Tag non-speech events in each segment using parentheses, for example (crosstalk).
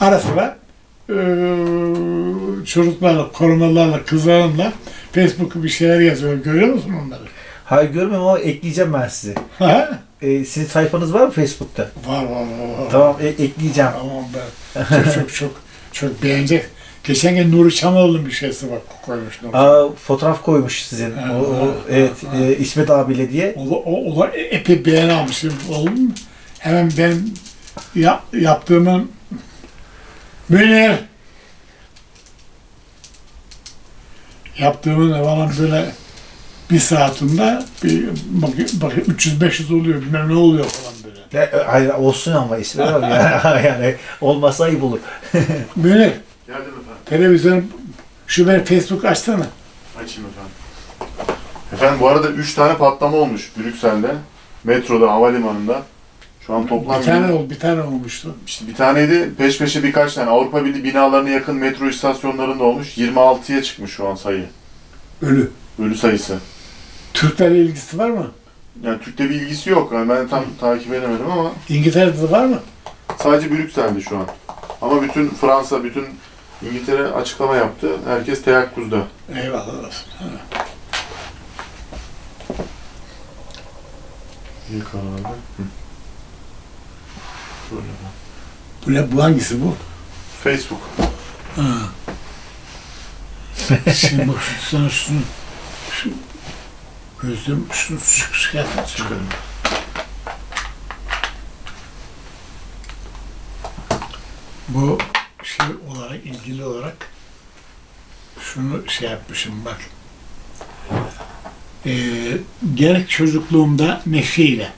Ara sıra eee çocuklarla, korumalarla, kızlarımla Facebook'u bir şeyler yazıyor. Görüyor musun onları? Hayır görmüyorum ama ekleyeceğim ben sizi. Ha? Ee, sizin sayfanız var mı Facebook'ta? Var var var. var. Tamam e- ekleyeceğim. Tamam ben çok çok çok çok beğenecek. Geçen gün Nuri Çamoğlu'nun bir şeysi bak koymuş. Nuri. Aa, fotoğraf koymuş sizin. Ha, O, o- ha, evet ha, e, İsmet abiyle diye. O, o, o da epey beğeni almışım. Oldu mu? Hemen benim ya, yaptığımın Münir yaptığımın falan böyle bir saatinde bir bak, bak 300-500 oluyor bilmem ne oluyor falan böyle. E, hayır olsun ama İsmet abi (laughs) (laughs) yani, yani olmazsa ayıp olur. (laughs) Münir Geldim efendim. televizyon şu ben Facebook açsana. Açayım efendim. Efendim bu arada 3 tane patlama olmuş Brüksel'de. Metroda, havalimanında. Şu an toplam Bir tane ol, bir tane olmuştu. işte bir taneydi. Peş peşe birkaç tane Avrupa Birliği binalarına yakın metro istasyonlarında olmuş. 26'ya çıkmış şu an sayı. Ölü. Ölü sayısı. Türklerle ilgisi var mı? Yani Türk'te bir ilgisi yok. Yani ben tam takip edemedim ama İngiltere'de var mı? sadece Brüksel'de şu an. Ama bütün Fransa, bütün İngiltere açıklama yaptı. Herkes teyakkuzda. Eyvallah olsun. Kararlı. Hı. Şöyle. Bu ne? Bu hangisi bu? Facebook. Ha. Şimdi bak şu sana şunu şu gözüm şunu çık çıkart. Çıkarım. Bu şey olarak ilgili olarak şunu şey yapmışım bak. Ee, gerek çocukluğumda neşeyle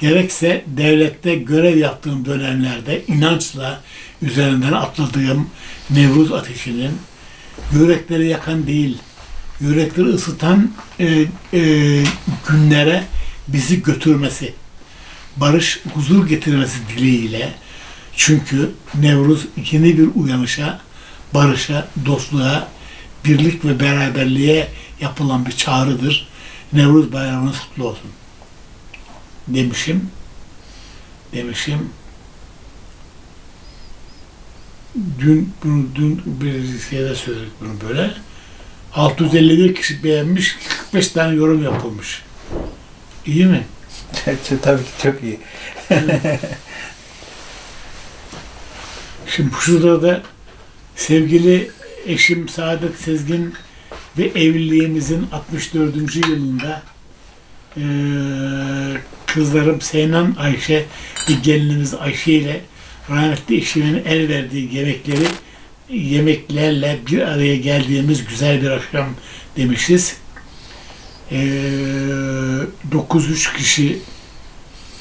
gerekse devlette görev yaptığım dönemlerde inançla üzerinden atladığım Nevruz ateşinin yürekleri yakan değil, yürekleri ısıtan e, e, günlere bizi götürmesi, barış, huzur getirmesi dileğiyle çünkü Nevruz yeni bir uyanışa, barışa, dostluğa, birlik ve beraberliğe yapılan bir çağrıdır. Nevruz bayramınız kutlu olsun. Demişim. Demişim. Dün bunu dün bir şeyde söyledik bunu böyle. 651 kişi beğenmiş, 45 tane yorum yapılmış. İyi mi? (laughs) Tabii ki çok iyi. (laughs) Şimdi şurada da sevgili eşim Saadet Sezgin ve evliliğimizin 64. yılında eee, kızlarım Seynan Ayşe ve gelinimiz Ayşe ile rahmetli eşimin el verdiği yemekleri yemeklerle bir araya geldiğimiz güzel bir akşam demişiz. Eee 903 kişi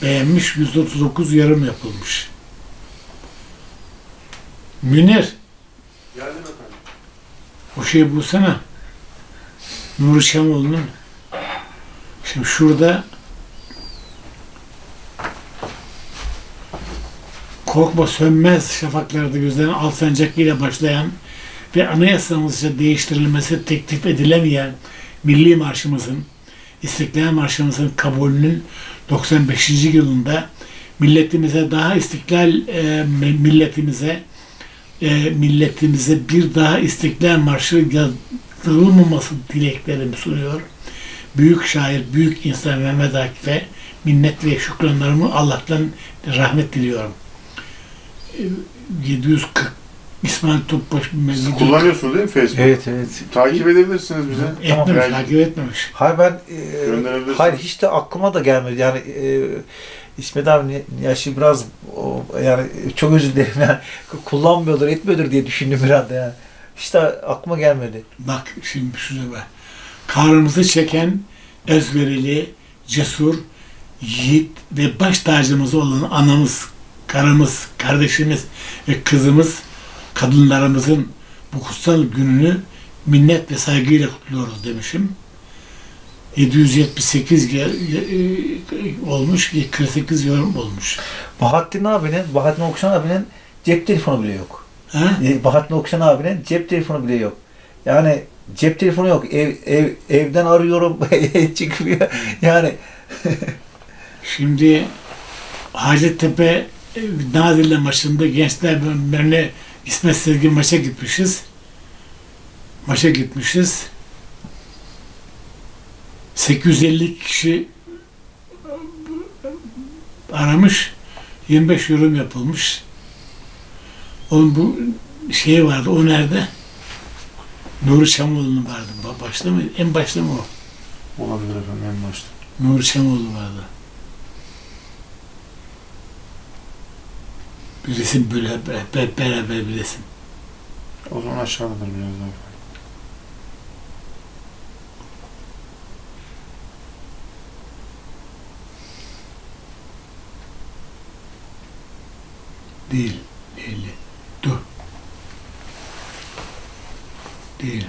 beğenmiş, 139 yorum yapılmış. Münir, Geldim efendim. o şeyi bulsana. Nuri Şamoğlu'nun. Şimdi şurada Korkma sönmez şafaklarda gözlerin alsancak ile başlayan ve anayasamızca değiştirilmesi teklif edilemeyen Milli Marşımızın, İstiklal Marşımızın kabulünün 95. yılında milletimize daha istiklal e, milletimize e, milletimize bir daha İstiklal Marşı yazdırılmaması dileklerimi sunuyor. Büyük şair, büyük insan Mehmet Akif'e minnet ve şükranlarımı Allah'tan rahmet diliyorum. E, 740 İsmail Topbaş mevzudu. kullanıyorsunuz değil mi Facebook? Evet evet. Takip edebilirsiniz bize. Etmemiş, Yani- takip etmemiş. Hayır ben e, hayır hiç de aklıma da gelmedi. Yani e, İsmet abi yaşı biraz o, yani çok özür dilerim yani kullanmıyordur, etmiyordur diye düşündüm bir anda yani. Hiç de aklıma gelmedi. Bak şimdi şuraya bak. Kahrımızı çeken özverili, cesur, yiğit ve baş tacımız olan anamız, karımız, kardeşimiz ve kızımız, kadınlarımızın bu kutsal gününü minnet ve saygıyla kutluyoruz demişim. 778 ge- e, olmuş, 48 yorum olmuş. Bahattin abinin, Bahattin Okşan abinin cep telefonu bile yok. Ha? E, Bahattin Okşan abinin cep telefonu bile yok. Yani cep telefonu yok. Ev, ev evden arıyorum (laughs) çıkmıyor. Yani Şimdi Hacettepe e, Nazilli maçında gençler benimle İsmet Sezgin maça gitmişiz. Maça gitmişiz. 850 kişi aramış. 25 yorum yapılmış. Onun bu şey vardı. O nerede? Nuri Çamoğlu'nun vardı. Ba- Başta mı? En başta mı o? Olabilir efendim en başta. Nuri Çamoğlu vardı. Bir resim böyle hep, hep- hep beraber bir resim. O zaman aşağıdadır biraz daha. Değil. Değil. Dur. Değil.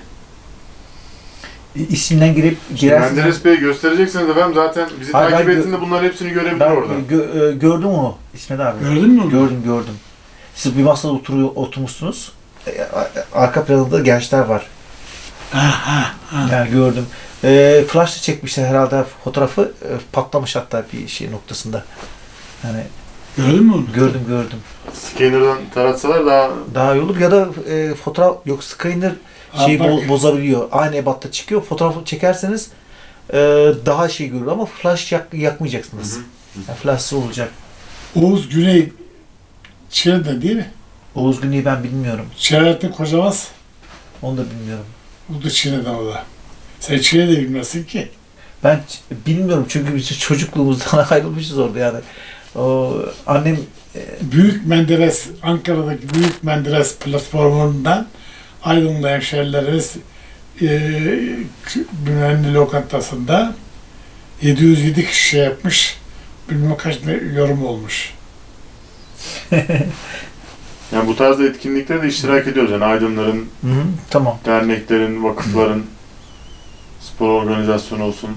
İsimden girip girersiniz. Menderes Bey'i göstereceksiniz efendim zaten bizi Hayır, takip ben gö- ettiğinde bunların hepsini görebilir Ben orada. gö- e, gördüm onu İsmet abi. Gördün mü onu? Gördüm gördüm. Siz bir masada oturuyor oturmuşsunuz. E, a- Arka planında gençler var. Ha ha ha. Yani gördüm. E, flash'la çekmişler herhalde fotoğrafı. E, patlamış hatta bir şey noktasında. Yani Gördün mü onu? gördüm gördüm. Scanner'dan taratsalar daha Daha iyi olur ya da e, fotoğraf yok Skyner şeyi bo- bozabiliyor. Aynı ebatta çıkıyor. Fotoğrafı çekerseniz e, daha şey görür ama flash yak- yakmayacaksınız. Hı hı. Yani flash'sı olacak. Oğuz Güney Çiğdem değil mi? Oğuz Güney'i ben bilmiyorum. Şerefettin Kocamaz. Onu da bilmiyorum. O da Çiğdem'den o da. Sen de bilmezsin ki. Ben ç- bilmiyorum çünkü biz çocukluğumuzdan (laughs) ayrılmışız orada yani. O annem Büyük Menderes, Ankara'daki Büyük Menderes platformundan Aydınlı hemşerilerimiz e, güvenli lokantasında 707 kişi yapmış. Bilmem kaç yorum olmuş. (laughs) yani bu tarzda etkinliklerde de iştirak ediyoruz. Yani aydınların, Hı hı, tamam. derneklerin, vakıfların spor organizasyonu olsun.